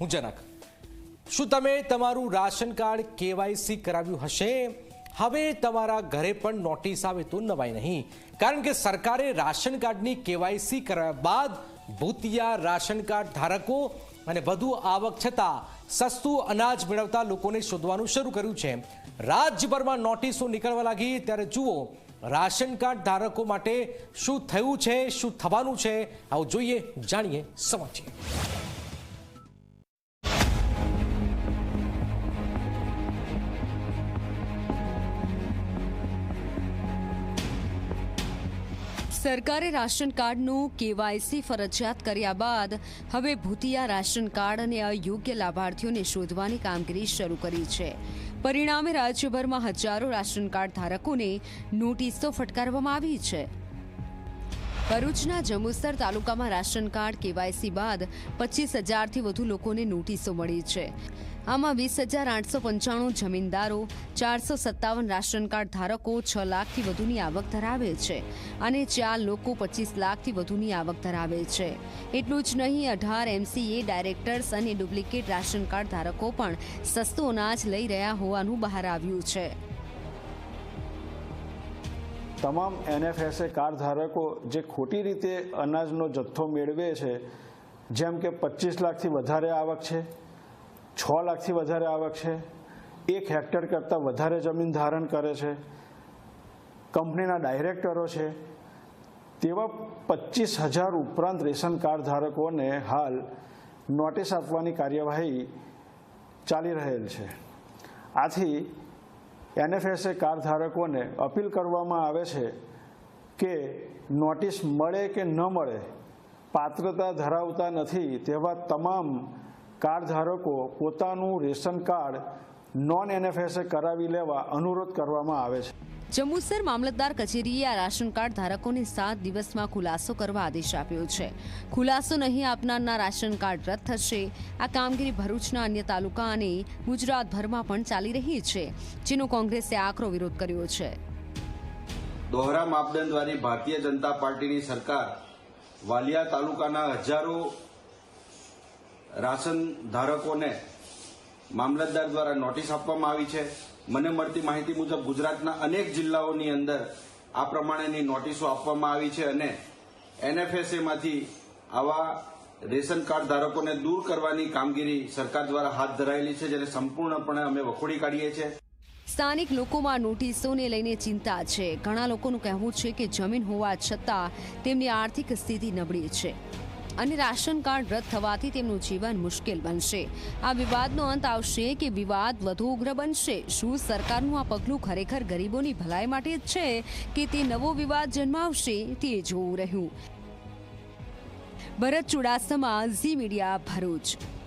હું જનક. શું તમે તમારું રાશન કાર્ડ કેવાયસી કરાવ્યું હશે? હવે તમારા ઘરે પણ નોટિસ આવે તો નવાય નહીં. કારણ કે સરકારે રાશન કાર્ડની કેવાયસી કરાવ્યા બાદ ભૂતિયા રાશન કાર્ડ ધારકો અને વધુ આવક છતાં સસ્તું અનાજ મેળવતા લોકોને શોધવાનું શરૂ કર્યું છે. રાજ્યભરમાં નોટિસો નીકળવા લાગી ત્યારે જુઓ, રાશન કાર્ડ ધારકો માટે શું થયું છે, શું થવાનું છે? આવું જોઈએ, જાણીએ સમજીએ સરકારે રાશન કાર્ડનું કેવાયસી ફરજિયાત કર્યા બાદ હવે ભૂતિયા રાશન કાર્ડ અને અયોગ્ય લાભાર્થીઓને શોધવાની કામગીરી શરૂ કરી છે. પરિણામે રાજ્યભરમાં હજારો રાશન કાર્ડ ધારકોને નોટિસો ફટકારવામાં આવી છે. ભરૂચના જંબુસર તાલુકામાં રાશન કાર્ડ કેવાયસી બાદ પચીસ હજારથી વધુ લોકોને નોટિસો મળી છે. આમાં વીસ હજાર આઠસો પંચાણું જમીનદારો, ચારસો સત્તાવન રાશન કાર્ડ ધારકો, છ લાખથી વધુની આવક ધરાવે છે અને ચાર લોકો પચીસ લાખથી વધુની આવક ધરાવે છે. એટલું જ નહીં, અઢાર એમસીએ ડાયરેક્ટર્સ અને ડુપ્લિકેટ રાશન કાર્ડ ધારકો પણ સસ્તું અનાજ લઈ રહ્યા હોવાનું બહાર આવ્યું છે. તમામ એનએફએસએ કાર્ડ ધારકો જે ખોટી રીતે અનાજનો જથ્થો મેળવે છે, જેમ કે પચીસ લાખથી વધારે આવક છે, છ લાખથી વધારે આવક છે, એક હેક્ટર કરતાં વધારે જમીન ધારણ કરે છે, કંપનીના ડાયરેક્ટરો છે, તેવા પચીસ હજાર ઉપરાંત રેશન કાર્ડ ધારકોને હાલ નોટિસ આપવાની કાર્યવાહી ચાલી રહેલ છે. આથી એનએફએસએ કાર ધારકોને અપીલ કરવામાં આવે છે કે નોટિસ મળે કે ન મળે, પાત્રતા ધરાવતા નથી તેવા તમામ કાર ધારકો પોતાનું રેશન કાર્ડ નોન એનએફએસએ કરાવી લેવા અનુરોધ કરવામાં આવે છે. જંબુસર મામલતદાર કચેરીએ આ રાશન કાર્ડ ધારકોને સાત દિવસમાં ખુલાસો કરવા આદેશ આપ્યો છે. ખુલાસો નહીં આપનારના રાશન કાર્ડ રદ થશે. આ કામગીરી ભરૂચના અન્ય તાલુકા અને ગુજરાતભરમાં પણ ચાલી રહી છે જેનો કોંગ્રેસે આકરો વિરોધ કર્યો છે. દોહરા માપદંડવાળી ભારતીય જનતા પાર્ટીની સરકાર વાલિયા તાલુકાના હજારો રાશન ધારકોને મામલતદાર દ્વારા નોટિસ આપવામાં આવી છે. મને મળતી માહિતી મુજબ ગુજરાતના અનેક જિલ્લાઓની અંદર આ પ્રમાણેની નોટિસો આપવામાં આવી છે અને એનએફએસએમાંથી આવા રેશન કાર્ડ ધારકોને દૂર કરવાની કામગીરી સરકાર દ્વારા હાથ ધરાયેલી છે, જેને સંપૂર્ણપણે અમે વખોડી કાઢીએ છીએ. સ્થાનિક લોકોમાં નોટિસોને લઈને ચિંતા છે. ઘણા લોકોનું કહેવું છે કે જમીન હોવા છતાં તેમની આર્થિક સ્થિતિ નબળી છે. અને રાશન કાર્ડ રદ થવાથી તેમનું જીવન મુશ્કેલ બનશે. આ વિવાદનો અંત આવશે કે વિવાદ વધુ ઉગ્ર બનશે. શું સરકારનું આ પગલું ખરેખર ગરીબોની ભલાઈ માટે જ છે કે તે નવો વિવાદ જન્માવશે તે જોવું રહ્યું. Bharat Chudasama, Zee media Bharuch.